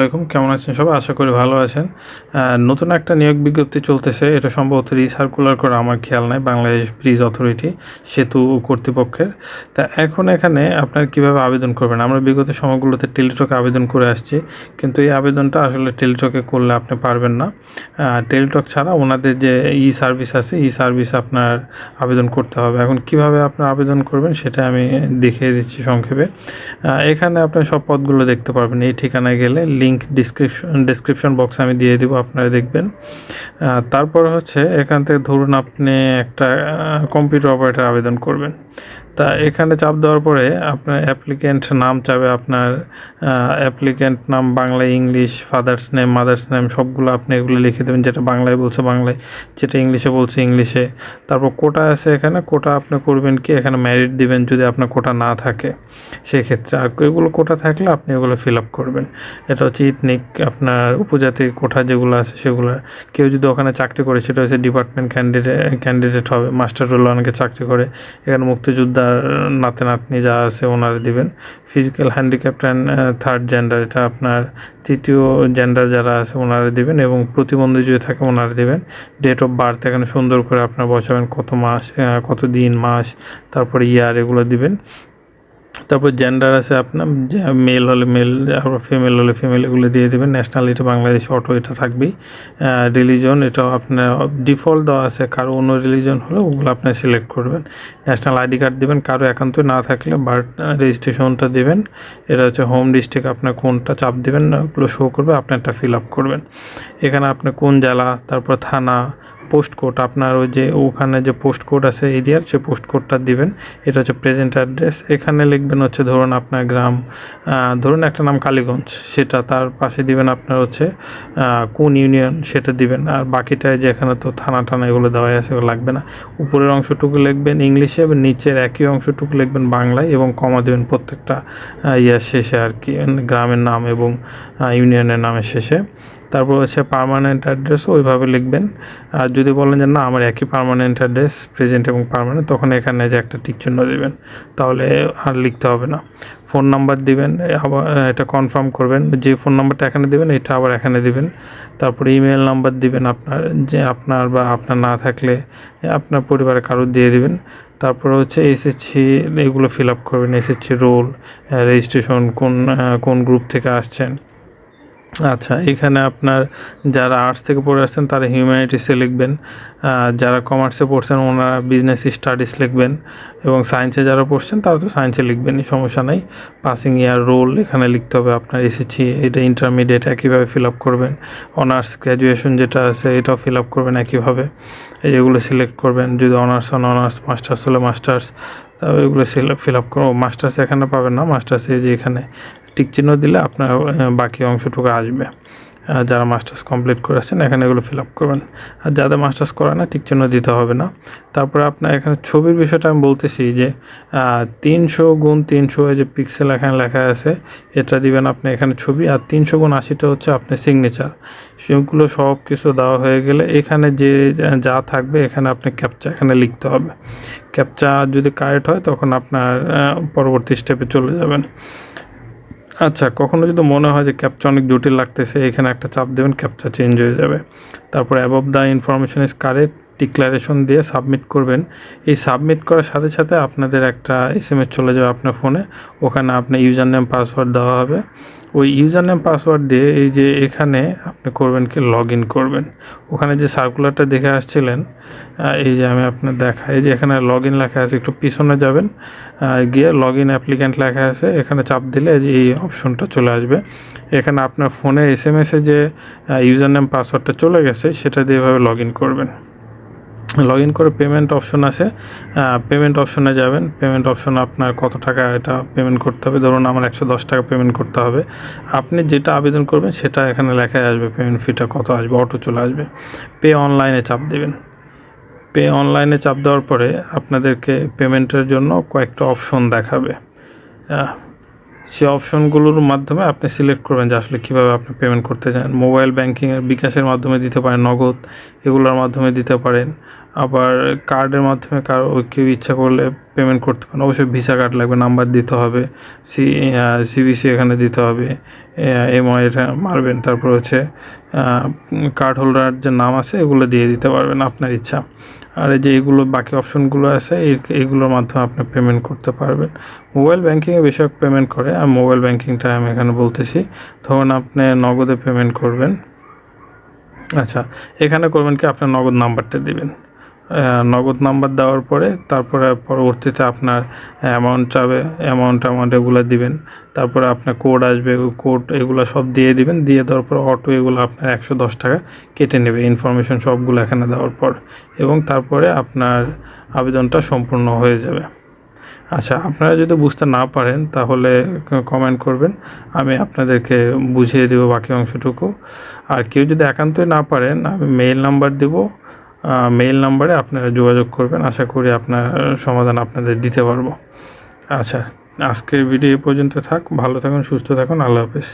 আলাইকুম, কেমন আছেন সবাই? আশা করি ভালো আছেন। নতুন একটা নিয়োগ বিজ্ঞপ্তি চলতেছে। এটা সম্ভবত রিসার্কুলার করা আমার খেয়াল নাই, বাংলাদেশ ব্রিজ অথরিটি, সেতু কর্তৃপক্ষের। তা এখন এখানে আপনার কীভাবে আবেদন করবেন? আমরা বিগত সময়গুলোতে টেলিটকে আবেদন করে আসছি, কিন্তু এই আবেদনটা আসলে টেলিটকে করলে আপনি পারবেন না। টেলিটক ছাড়া ওনাদের যে ই সার্ভিস আছে, ই সার্ভিস আপনার আবেদন করতে হবে। এখন কীভাবে আপনার আবেদন করবেন সেটা আমি দেখিয়ে দিচ্ছি সংক্ষেপে। এখানে আপনি সব পদগুলো দেখতে পারবেন। এই ঠিকানায় গেলে লিংক ডিসক্রিপশন, ডেসক্রিপশন বক্স আমি দিয়ে দিব, আপনারা দেখবেন। তারপর হচ্ছে এখান থেকে ধরুন আপনি একটা কম্পিউটার অপারেটর আবেদন করবেন। তা এখানে চাপ দেওয়ার পরে আপনার অ্যাপ্লিকেন্ট নাম চাবে আপনার অ্যাপ্লিকেন্ট নাম Bangla English father's name mother's name সবগুলো আপনি এগুলো লিখে দেবেন, যেটা বাংলায় বলছে বাংলায়, যেটা ইংলিশে বলছে ইংলিশে। তারপর কোটা আছে এখানে, কোটা আপনি করবেন কি, এখানে ম্যারিট দিবেন যদি আপনার কোটা না থাকে সেক্ষেত্রে। আর এগুলো কোটা থাকলে আপনি এগুলো ফিল আপ করবেন। এটা হচ্ছে ইথনিক আপনার উপজাতি কোঠা যেগুলো আছে সেগুলো। কেউ যদি ওখানে চাকরি করে, সেটা হচ্ছে ডিপার্টমেন্ট ক্যান্ডিডেট ক্যান্ডিডেট হবে মাস্টার রোল অনেকে চাকরি করে। এখানে নাতে নাতনি যা আছে ওনারা দিবেন। Physical handicap and third gender এটা আপনার তৃতীয় জেন্ডার যারা আছে ওনারা দিবেন এবং প্রতিবন্ধী যদি থাকে ওনারা দিবেন। ডেট অফ বার্থ এখানে সুন্দর করে আপনার বসাবেন, কত মাস কত দিন, মাস, তারপরে ইয়ার এগুলো দিবেন। তারপর জেন্ডার আছে আপনার মেল হলে মেল আবার ফিমেল হলে ফিমেল এগুলো দিয়ে দেবেন। ন্যাশনালিটি বাংলাদেশ অটো এটা থাকবেই। রিলিজন এটা আপনার ডিফল্ট দেওয়া আছে। কারও অন্য রিলিজন হলে ওগুলো আপনার সিলেক্ট করবেন। ন্যাশনাল আইডি কার্ড দেবেন, কারও একান্ত না থাকলে বার্থ রেজিস্ট্রেশনটা দেবেন। এটা হচ্ছে হোম ডিস্ট্রিক্ট আপনার কোনটা চাপ দেবেন ওগুলো শো করবে আপনি একটা ফিল আপ করবেন। এখানে আপনি কোন জেলা, তারপর থানা পোস্ট কোড আপনার ওই যে ওখানে যে পোস্ট কোড আছে এরিয়ার সে পোস্ট কোডটা দিবেন। এটা হচ্ছে প্রেজেন্ট অ্যাড্রেস এখানে লিখবেন হচ্ছে, ধরুন আপনার গ্রাম ধরুন একটা নাম কালীগঞ্জ, সেটা তার পাশে দিবেন আপনার হচ্ছে কোন ইউনিয়ন সেটা দিবেন। আর বাকিটায় যে এখানে তো থানা টানা এগুলো দেওয়াই আছে লাগবে না। উপরের অংশটুকু লিখবেন ইংলিশে এবং নিচের একই অংশটুকু লিখবেন বাংলায় এবং কমা দেবেন প্রত্যেকটা ইয়ার শেষে আর কি, গ্রামের নাম এবং ইউনিয়নের নামের শেষে। তারপর হচ্ছে পারমানেন্ট অ্যাড্রেসও ওইভাবে লিখবেন। আর যদি বলেন যে না, আমার একই পারমানেন্ট অ্যাড্রেস প্রেজেন্ট এবং পারমানেন্ট তখন এখানে যে একটা টিক চিহ্ন দেবেন, তাহলে আর লিখতে হবে না। ফোন নাম্বার দিবেন, আবার এটা কনফার্ম করবেন, যে ফোন নাম্বারটা এখানে দিবেন, এটা আবার এখানে দিবেন। তারপরে ইমেল নাম্বার দিবেন আপনার, যে আপনার বা আপনার না থাকলে আপনার পরিবারের কারও দিয়ে দিবেন। তারপরে হচ্ছে এসএসসি এগুলো ফিল আপ করবেন এসএসসি রোল রেজিস্ট্রেশন কোন কোন গ্রুপ থেকে আসছেন। আচ্ছা এখানে আপনার যারা আর্টস থেকে পড়ে আসছেন, তারা হিউম্যানিটিসে লিখবেন। যারা কমার্সে পড়ছেন, ওনারা বিজনেস স্টাডিজ লিখবেন এবং সায়েন্সে যারা পড়ছেন, তারা তো সায়েন্সে লিখবেনই সমস্যা নাই। পাসিং ইয়ার রোল এখানে লিখতে হবে আপনার এসেছি এটা ইন্টারমিডিয়েট একইভাবে ফিল আপ করবেন। অনার্স গ্র্যাজুয়েশন যেটা আছে, এটাও ফিল আপ করবেন একইভাবে। এই এগুলো সিলেক্ট করবেন, যদি অনার্স অন অনার্স মাস্টার্স হলে মাস্টার্স তারপর এগুলো ফিল আপ করো। মাস্টার্স এখানে পাবেন না। মাস্টার্সে যে এখানে টিক চিহ্ন দিলে আপনার বাকি অংশটুকু আসবে। যারা মাস্টার্স কমপ্লিট করেছেন এখানে এগুলো ফিল আপ করবেন। আর যাদের মাস্টার্স করে না ঠিক চিহ্ন দিতে হবে না। তারপরে আপনার এখানে ছবির বিষয়টা আমি বলতেছি যে তিনশো গুণ তিনশো যে পিক্সেল এখানে লেখা আছে, এটা দিবেন আপনি এখানে ছবি, আর তিনশো গুণ আশিটা হচ্ছে আপনার সিগনেচার সেগুলো সব কিছু দেওয়া হয়ে গেলে এখানে যে, যা থাকবে, এখানে আপনি ক্যাপচা এখানে লিখতে হবে। ক্যাপচা যদি কারেক্ট হয়, তখন আপনার পরবর্তী স্টেপে চলে যাবেন। আচ্ছা কখনো যদি মনে হয় যে ক্যাপচা অনেক জটিল লাগতেছে, এখানে একটা চাপ দেবেন ক্যাপচা চেঞ্জ হয়ে যাবে। তারপর above the information is correct declaration দিয়ে সাবমিট করবেন। এই সাবমিট করার সাথে সাথে আপনাদের একটা এস এম চলে যাবে আপনার ফোনে। ওখানে আপনার ইউজার নেম পাসওয়ার্ড দেওয়া হবে। ওই ইউজার নেম পাসওয়ার্ড দিয়ে এই যে এখানে আপনি করবেন কি? লগ ইন করবেন। ওখানে যে সার্কুলারটা দেখে আসছিলেন এই যে আমি আপনার দেখাই, এই যে এখানে লগ ইন লেখা আছে, একটু পিছনে যাবেন গিয়ে লগ ইন অ্যাপ্লিক্যান্ট লেখা আছে, এখানে চাপ দিলে এই যে এই অপশনটা চলে আসবে। এখানে আপনার ফোনে এস এম এসে যে ইউজার নেম পাসওয়ার্ডটা চলে গেছে, সেটা দিয়ে এভাবে লগ ইন করবেন। লগ ইন করে পেমেন্ট অপশন আছে। পেমেন্ট অপশনে যাবেন। পেমেন্ট অপশন আপনার কত টাকা এটা পেমেন্ট করতে হবে? ধরুন আমার একশো দশ টাকা পেমেন্ট করতে হবে। আপনি যেটা আবেদন করবেন সেটা এখানে লেখায় আসবে পেমেন্ট ফিটা কত আসবে অটো চলে আসবে। পে অনলাইনে চাপ দেবেন। পে অনলাইনে চাপ দেওয়ার পরে আপনাদেরকে পেমেন্টের জন্য কয়েকটা অপশন দেখাবে। সেই অপশনগুলোর মাধ্যমে আপনি সিলেক্ট করবেন যে আসলে কীভাবে আপনি পেমেন্ট করতে চান। মোবাইল ব্যাংকিংয়ের বিকাশের মাধ্যমে দিতে পারেন, নগদ এগুলোর মাধ্যমে দিতে পারেন। আবার কার্ডের মাধ্যমে কারও কেউ ইচ্ছা করলে পেমেন্ট করতে পারেন। অবশ্যই ভিসা কার্ড লাগবে নাম্বার দিতে হবে সি সিবিসি এখানে দিতে হবে এমআই এটা মারবেন, তারপর হচ্ছে কার্ড হোল্ডার যে নাম আছে, এগুলো দিয়ে দিতে পারবেন আপনার ইচ্ছা। আর এই যে এগুলো বাকি অপশনগুলো আছে, এই- এইগুলোর মাধ্যমে আপনি পেমেন্ট করতে পারবেন। মোবাইল ব্যাংকিংয়ে বেশিরভাগ পেমেন্ট করে, আর মোবাইল ব্যাঙ্কিংটা আমি এখানে বলতেছি। ধরুন আপনি নগদে পেমেন্ট করবেন। আচ্ছা এখানে করবেন কি? আপনার নগদ নাম্বারটা দিবেন। নগদ নাম্বার দেওয়ার পরে তারপরে পরবর্তীতে আপনার অ্যামাউন্ট চাবে অ্যামাউন্ট অ্যামাউন্ট এগুলো দিবেন। তারপরে আপনার কোড আসবে কোড এগুলো সব দিয়ে দিবেন। দিয়ে দেওয়ার পর অটো এগুলো আপনার একশো দশ টাকা কেটে নেবে ইনফরমেশন সবগুলো এখানে দেওয়ার পর। এবং তারপরে আপনার আবেদনটা সম্পূর্ণ হয়ে যাবে। আচ্ছা আপনারা যদি বুঝতে না পারেন, তাহলে কমেন্ট করবেন। আমি আপনাদেরকে বুঝিয়ে দেবো বাকি অংশটুকু। আর কেউ যদি একান্তই না পারেন, আমি মেইল নাম্বার দেব। মেইল নাম্বারে আপনারা যোগাযোগ করবেন। আশা করি আপনার সমাধান আপনাদের দিতে পারব। আচ্ছা আজকের ভিডিও এ পর্যন্ত থাক। ভালো থাকুন, সুস্থ থাকুন। আল্লাহ হাফিজ।